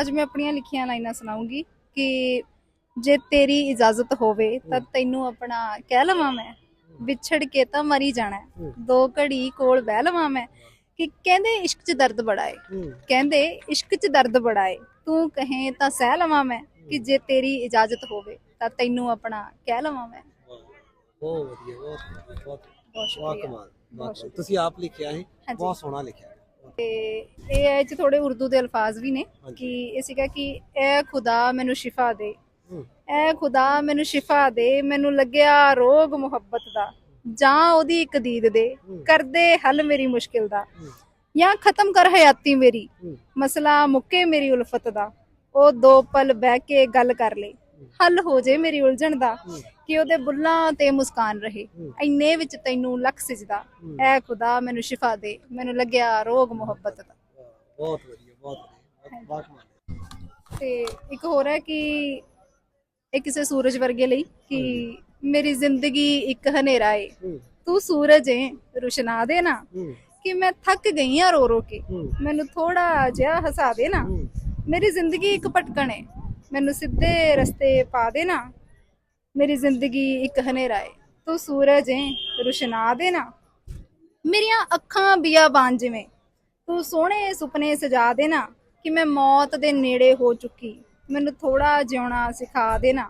ਅੱਜ ਮੈਂ ਆਪਣੀਆਂ ਲਿਖੀਆਂ ਲਾਈਨਾਂ ਸੁਣਾਉਂਗੀ ਕਿ ਜੇ ਤੇਰੀ ਇਜਾਜ਼ਤ ਹੋਵੇ ਤਾਂ ਤੈਨੂੰ ਆਪਣਾ ਕਹਿ ਲਵਾਂ ਮੈਂ ਵਿਛੜ ਕੇ ਤਾਂ ਮਰੀ ਜਾਣਾ। ਦੋ ਘੜੀ ਕੋਲ ਬਹਿ ਲਵਾਂ ਮੈਂ ਕਿ ਕਹਿੰਦੇ ਇਸ਼ਕ 'ਚ ਦਰਦ ਬੜਾ ਏ। ਕਹਿੰਦੇ ਇਸ਼ਕ 'ਚ ਦਰਦ ਬੜਾ ਏ। ਤੂੰ ਕਹੇ ਤਾਂ ਸਹਿ ਲਵਾਂ ਮੈਂ ਕਿ ਜੇ ਤੇਰੀ ਇਜਾਜ਼ਤ ਹੋਵੇ ਤਾਂ ਤੈਨੂੰ ਆਪਣਾ ਕਹਿ ਲਵਾਂ ਮੈਂ। ਬਹੁਤ ਵਧੀਆ ਬਹੁਤ ਬਹੁਤ ਬਹੁਤ ਕਮਾਲ। ਤੁਸੀਂ ਆਪ ਲਿਖਿਆ ਹੈ। ਬਹੁਤ ਸੋਹਣਾ ਲਿਖਿਆ। ਤੇ ਇਹ ਇਹ ਚ ਥੋੜੇ ਉਰਦੂ ਦੇ ਅਲਫਾਜ਼ ਵੀ ਨੇ। ਕਿ ਇਹ ਸੀਗਾ ਕਿ ਐ ਖੁਦਾ ਮੈਨੂੰ ਸ਼ਿਫਾ ਦੇ। ਹੂੰ। ਐ ਖੁਦਾ ਮੈਨੂੰ ਸ਼ਿਫਾ ਦੇ ਮੈਨੂੰ ਲੱਗਿਆ ਰੋਗ ਮੁਹੱਬਤ ਦਾ। ਜਾਂ ਉਹਦੀ ਇੱਕ ਦੀਦ ਦੇ। ਹੂੰ। ਕਰਦੇ ਹੱਲ ਮੇਰੀ ਮੁਸ਼ਕਿਲ ਦਾ। ਹੂੰ। ਜਾਂ ਖਤਮ ਕਰ ਹਯਾਤੀ ਮੇਰੀ। ਹੂੰ। ਮਸਲਾ ਮੁੱਕੇ ਮੇਰੀ ਉਲਫਤ ਦਾ। ਉਹ ਦੋ ਪਲ ਬਹਿ ਕੇ ਗੱਲ ਕਰ ਲੈ। ਹੱਲ ਹੋ ਜੇ ਮੇਰੀ ਉਲਝਣ ਦਾ ਕਿ ਉਹਦੇ ਬੁੱਲਾਂ ਤੇ ਮੁਸਕਾਨ ਰਹੇ। ਇੰਨੇ ਵਿੱਚ ਤੈਨੂੰ ਲੱਖ ਸਜਦਾ। ਐ ਖੁਦਾ ਮੈਨੂੰ ਸ਼ਿਫਾ ਦੇ। ਮੈਨੂੰ ਲੱਗਿਆ ਰੋਗ ਮੁਹੱਬਤ ਦਾ। ਬਹੁਤ ਵਧੀਆ ਬਹੁਤ ਵਧੀਆ। ਬਹੁਤ- ਤੇ ਇੱਕ ਹੋਰ ਹੈ ਕਿ ਇਹ ਕਿਸੇ ਸੂਰਜ ਵਰਗੇ ਲਈ ਕਿ ਮੇਰੀ ਜ਼ਿੰਦਗੀ ਇੱਕ ਹਨੇਰਾ ਏ। ਤੂੰ ਸੂਰਜ ਏ ਰੁਸ਼ਨਾ ਦੇ ਨਾ। ਕਿ ਮੈਂ ਥੱਕ ਗਈ ਆ ਰੋ ਰੋ ਕੇ ਮੈਨੂੰ ਥੋੜਾ ਜਿਹਾ ਹਸਾ ਦੇ ਨਾ। ਮੇਰੀ ਜ਼ਿੰਦਗੀ ਇੱਕ ਭਟਕਣ ਏ। ਮੈਨੂੰ ਸਿੱਧੇ ਰਸਤੇ ਪਾ ਦੇ ਨਾ ਮੇਰੀ ਜ਼ਿੰਦਗੀ ਇੱਕ ਹਨੇਰਾ ਏ। ਤੂੰ ਸੂਰਜ ਏ ਰੁਸ਼ਨਾ ਦੇ ਨਾ। ਮੇਰੀਆਂ ਅੱਖਾਂ ਬਿਆਬਾਨ ਜਿਵੇਂ। ਤੂੰ ਸੋਹਣੇ ਸੁਪਨੇ ਸਜਾ ਦੇ ਨਾ ਕਿ ਮੈਂ ਮੌਤ ਦੇ ਨੇੜੇ ਹੋ ਚੁੱਕੀ। ਮੈਨੂੰ ਥੋੜਾ ਜਿਉਣਾ ਸਿਖਾ ਦੇ ਨਾ।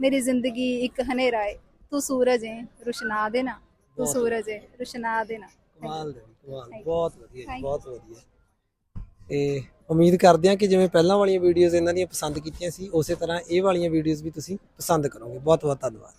ਮੇਰੀ ਜ਼ਿੰਦਗੀ ਇੱਕ ਹਨੇਰਾ ਏ। ਤੂੰ ਸੂਰਜ ਏ ਰੁਸ਼ਨਾ ਦੇ ਨਾ। ਤੂੰ ਸੂਰਜ ਏ ਰੁਸ਼ਨਾ ਦੇ ਨਾ। ਕਮਾਲ ਦੇ ਕਮਾਲ. ਬਹੁਤ ਵਧੀਆ. ਬਹੁਤ ਵਧੀਆ। ਤੇ ਉਮੀਦ ਕਰਦੇ ਹਾਂ ਕਿ ਜਿਵੇਂ ਪਹਿਲਾਂ ਵਾਲੀਆਂ ਵੀਡੀਓਜ਼ ਇਹਨਾਂ ਦੀਆਂ ਪਸੰਦ ਕੀਤੀਆਂ ਸੀ, ਉਸੇ ਤਰ੍ਹਾਂ ਇਹ ਵਾਲੀਆਂ ਵੀਡੀਓਜ਼ ਵੀ ਤੁਸੀਂ ਪਸੰਦ ਕਰੋਗੇ। ਬਹੁਤ ਬਹੁਤ ਧੰਨਵਾਦ।